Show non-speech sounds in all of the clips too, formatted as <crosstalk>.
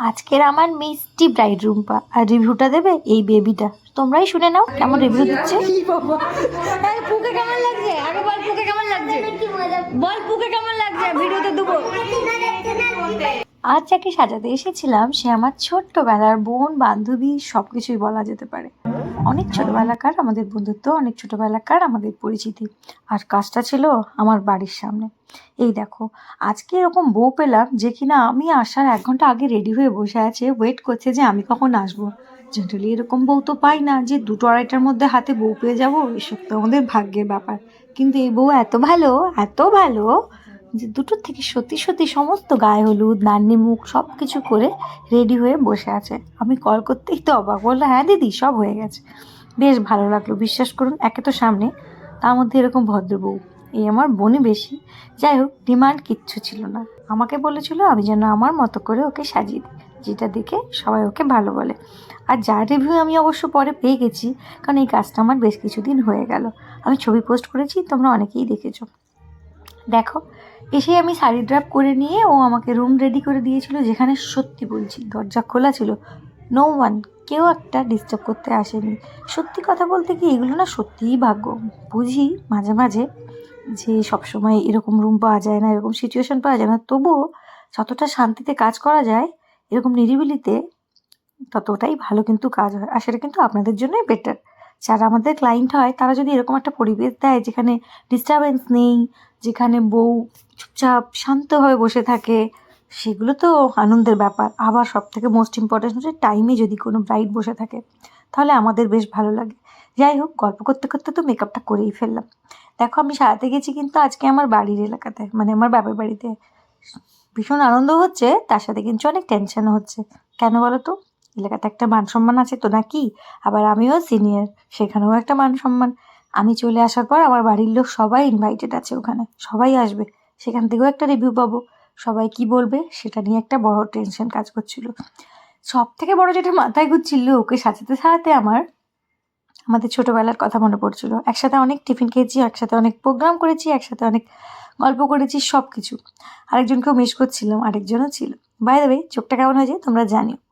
আজকের আমার মিষ্টি ব্রাইড রুম্পা। আর রিভিউটা দেবে এই বেবিটা তোমরাই শুনে নাও কেমন রিভিউ দিচ্ছে। পুকে কেমন লাগছে? আগে বল পুকে কেমন লাগছে? বল পুকে কেমন লাগছে? ভিডিওতে দেবো। আজ যাকে সাজাতে এসেছিলাম সে আমার ছোট্টবেলার বোন বান্ধবী সব কিছুই বলা যেতে পারে। অনেক ছোটবেলাকার আমাদের বন্ধুত্ব, অনেক ছোটবেলাকার আমাদের পরিচিতি। আর কাজটা ছিল আমার বাড়ির সামনে। এই দেখো, আজকে এরকম বউ পেলাম যে কিনা আমি আসার এক ঘণ্টা আগে রেডি হয়ে বসে আছে ওয়েট করছে যে আমি কখন আসব। জেনারেলি এরকম বউ তো পাই না যে দুটো আড়াইটার মধ্যে হাতে বউ পেয়ে যাব, এসব তো আমাদের ভাগ্যের ব্যাপার। কিন্তু এই বউ এত ভালো এত ভালো যে দুটোর থেকে সত্যি সত্যি সমস্ত গায়ে হলুদ নান্নি মুখ সব কিছু করে রেডি হয়ে বসে আছে। আমি কল করতেই তো অবাক, বলল হ্যাঁ দিদি, সব হয়ে গেছে। বেশ ভালো লাগল, বিশ্বাস করুন, একে তো সামনে। তার মধ্যে এরকম ভদ্র বউ। এই আমার বোনই বেশি। যাই হোক ডিমান্ড কিচ্ছু ছিল না। আমাকে বলেছিল, আমি যেন আমার মতো করে ওকে সাজিয়ে দিই, যেটা দেখে সবাই ওকে ভালো বলে। আর যার রিভিউ আমি অবশ্য পরে পেয়ে গেছি, কারণ এই কাজটা আমার বেশ কিছুদিন হয়ে গেল। আমি ছবি পোস্ট করেছি, তোমরা অনেকেই দেখেছ। দেখো, এসে আমি শাড়ি ড্রাপ করে নিয়ে ও আমাকে রুম রেডি করে দিয়েছিল, যেখানে সত্যি বলছি, দরজা খোলা ছিল। নো ওয়ান কেউ একটা ডিস্টার্ব করতে আসেনি। সত্যি কথা বলতে কি, এগুলো না সত্যিই ভাগ্য। বুঝি মাঝে মাঝে যে সবসময় এরকম রুম পাওয়া যায় না, এরকম সিচুয়েশন পাওয়া যায় না, তবুও যতটা শান্তিতে কাজ করা যায়, এরকম নিরিবিলিতে ততটাই ভালো কিন্তু কাজ হয়। আর সেটা কিন্তু আপনাদের জন্যই বেটার যারা আমাদের ক্লায়েন্ট হয়, তারা যদি এরকম একটা পরিবেশ দেয় যেখানে ডিস্টারবেন্স নেই, যেখানে বউ চুপচাপ শান্তভাবে বসে থাকে, সেগুলো তো আনন্দের ব্যাপার। আবার সব থেকে মোস্ট ইম্পর্টেন্ট হচ্ছে টাইমে যদি কোনো ব্রাইড বসে থাকে, তাহলে আমাদের বেশ ভালো লাগে। যাই হোক, গল্প করতে করতে তো মেকআপটা করেই ফেললাম। দেখো, আমি সারাতে গেছি কিন্তু আজকে আমার বাড়ির এলাকাতে মানে আমার বাবার বাড়িতে। ভীষণ আনন্দ হচ্ছে, তার সাথে কিন্তু অনেক টেনশনও হচ্ছে। কেন বলো তো? এলাকাতে একটা মান সম্মান আছে তো নাকি? আবার আমিও সিনিয়র সেখানেও একটা মান সম্মান আমি চলে আসার পর আমার বাড়ির লোক সবাই ইনভাইটেড আছে ওখানে, সবাই আসবে। সেখান থেকেও একটা রিভিউ পাবো। সবাই কি বলবে সেটা নিয়ে একটা বড় টেনশন কাজ করছিল। সব থেকে বড় যেটা মাথায় ঘুরছিল, ওকে সাজাতে সাজাতে আমার, আমাদের ছোটোবেলার কথা মনে পড়ছিল। একসাথে অনেক টিফিন খেয়েছি, একসাথে অনেক প্রোগ্রাম করেছি, একসাথে অনেক গল্প করেছি সব কিছু আরেকজনকেও মিস করছিলাম, আরেকজনও ছিল। বাই দ্য চোখটা কেমন হয়েছে তোমরা জানিও।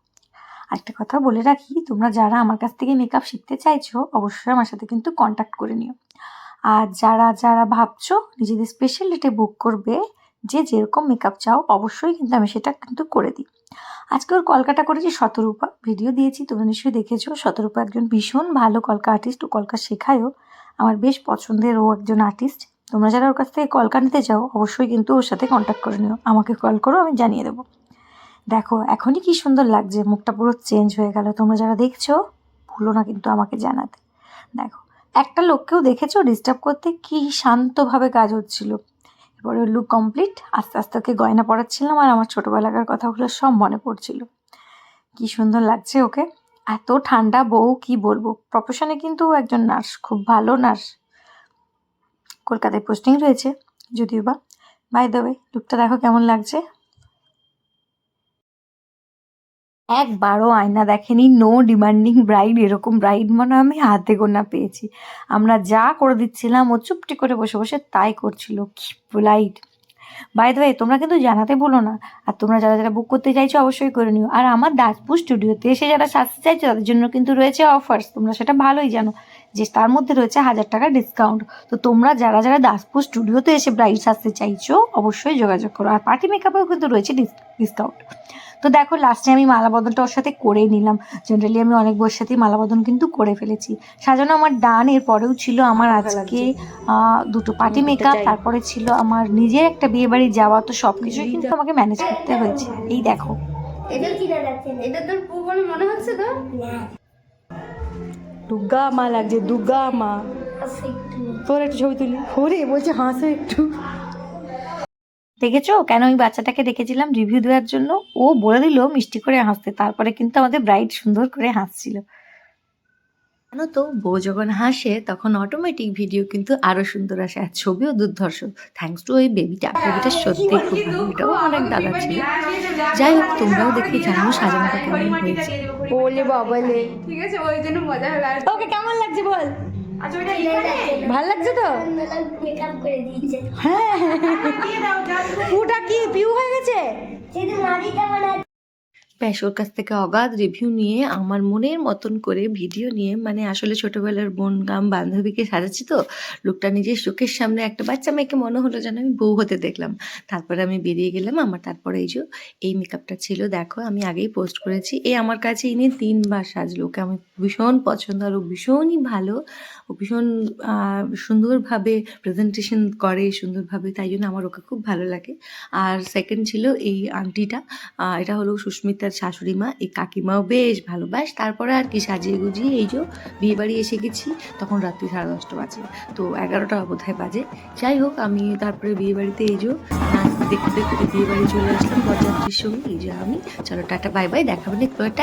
একটা কথা বলে রাখি, তোমরা যারা আমার কাছ থেকে মেকআপ শিখতে চাইছো, অবশ্যই আমার সাথে কিন্তু কন্ট্যাক্ট করে নিও। আর যারা যারা ভাবছ নিজেদের স্পেশাল ডেটে বুক করবে, যে যেরকম মেকআপ চাও, অবশ্যই কিন্তু আমি সেটা কিন্তু করে দিই। আজকে ওর কলকাটা করেছি শতরূপা ভিডিও দিয়েছি, তোমরা নিশ্চয়ই দেখেছ। শতরূপা একজন ভীষণ ভালো কলকা আর্টিস্ট ও কলকা শেখায়ও। আমার বেশ পছন্দের ও একজন আর্টিস্ট তোমরা যারা ওর কাছ থেকে কলকা নিতে চাও, অবশ্যই কিন্তু ওর সাথে কন্ট্যাক্ট করে নিও। আমাকে কল করো, আমি জানিয়ে দেবো। দেখো, এখনই কি সুন্দর লাগছে, মুখটা পুরো চেঞ্জ হয়ে গেল। তোমরা যারা দেখছ, ভুলো না কিন্তু আমাকে জানাতে। দেখো, একটা লোককেও দেখেছ ডিস্টার্ব করতে? কি শান্তভাবে কাজ হচ্ছিল। এরপরে লুক কমপ্লিট আস্তে আস্তে ওকে গয়না পড়াচ্ছিলাম আর আমার ছোটোবেলাকার কথাগুলো সব মনে পড়ছিল। কি সুন্দর লাগছে ওকে। এত ঠান্ডা বউ, কি বলব? প্রফেশনে কিন্তু একজন নার্স খুব ভালো নার্স কলকাতায় পোস্টিং রয়েছে, যদিও বা। বাই দ্য লুকটা দেখো কেমন লাগছে। একবারও আয়না দেখেনি নো ডিমান্ডিং ব্রাইড এরকম ব্রাইড মানে আমি হাতে গোনা পেয়েছি। আমরা যা করে দিচ্ছিলাম, ও চুপটি করে বসে বসে তাই করছিল। কি পোলাইট বাই দ্য তোমরা কিন্তু জানাতে বলো না, আর তোমরা যারা যারা বুক করতে চাইছো অবশ্যই করে নিও। আর আমার দাসপুর স্টুডিওতে এসে যারা সাজতে চাইছো, তাদের জন্য কিন্তু রয়েছে অফার্স তোমরা সেটা ভালোই জানো, যে তার মধ্যে রয়েছে হাজার টাকা ডিসকাউন্ট তো তোমরা যারা যারা দাসপুর স্টুডিওতে এসে ব্রাইড সাজতে চাইছো, অবশ্যই যোগাযোগ করো। আর পার্টি মেকআপেও কিন্তু রয়েছে ডিসকাউন্ট তো দেখো লাস্টে আমি মালাবদনটা ওর সাথে করেই নিলাম। জেনারেলি আমি অনেক বউর সাথেই মালাবদন কিন্তু করে ফেলেছি। সাজানো আমার ডান এর পরেও ছিল আমার আজকে দুটো পার্টি মেকআপ তারপরে ছিল আমার নিজের একটা বিয়ে বাড়ি যাওয়া তো সব কিছুই কিন্তু আমাকে ম্যানেজ করতে হয়েছে। এই দেখো। এটা কি দেখাচ্ছে এটা তোর পু বলে মনে হচ্ছে তো? দুর্গা মা লাগছে দুর্গা মা। তোর একটু ছবি তুলি। ওরে বলছে হাসো একটু। দেখেছ? কেন ওই বাচ্চাটাকে রেখেছিলাম রিভিউ দেওয়ার জন্য? ও বলে দিল মিষ্টি করে হাসতে। তারপরে কিন্তু আমাদের ব্রাইড সুন্দর করে হাসছিল। জানো তো? বউ যখন হাসে তখন অটোমেটিক ভিডিও কিন্তু আরও সুন্দর আসে। আর ছবিও দুর্ধর্ষ। থ্যাঙ্কস টু ওই বেবিটা বেবিটা সত্যি খুব ভালো। এটাও এক দাদা ছিল। যাই হোক তোমরাও দেখে জানো সাজানোটা কেমন হয়েছে। ওলে বাবালে। ঠিক আছে ওই জন্য মজা হলো ওকে কেমন লাগছে বল? আচ্ছা ওটা এই ভালো লাগছে তো? মেকআপ করে দিয়েছে হ্যাঁ <laughs> পুটা কি? পিউ হয়ে গেছে? কিন্তু মারি কেমন আছে ব্যাস কাছ থেকে অগাধ রিভিউ নিয়ে আমার মনের মতন করে ভিডিও নিয়ে মানে আসলে ছোটবেলার বোন গাম বান্ধবীকে সাজাচ্ছি তো, লোকটা নিজের চোখের সামনে একটা বাচ্চা মেয়েকে মনে হলো যেন আমি বউ হতে দেখলাম। তারপরে আমি বেরিয়ে গেলাম, আমার তারপরে এই যে, এই মেকআপটা ছিল। দেখো, আমি আগেই পোস্ট করেছি। এই আমার কাছে ইনি তিনবার সাজলো। ওকে আমি ভীষণ পছন্দ আর ও ভীষণই ভালো। ও ভীষণ সুন্দরভাবে প্রেজেন্টেশন করে, সুন্দরভাবে, তাই জন্য আমার ওকে খুব ভালো লাগে। আর সেকেন্ড ছিল এই আংটিটা এটা হলো সুস্মিতার শাশুড়ি মা এই কাকিমাও বেশ ভালোবাস। তারপরে আর কি সাজিয়ে গুজিয়ে এই যে বিয়ে বাড়ি এসে গেছি, তখন রাত্রি সাড়ে দশটা বাজে। তো এগারোটা বোধহয় বাজে। যাই হোক, আমি তারপরে বিয়ে বাড়িতে এই যে দেখতে দেখতে বিয়ে বাড়ি চলে আসলাম, বরযাত্রীর সঙ্গে। এই যে আমি। চলো টাটা, বাই বাই দেখাবেন টাটা।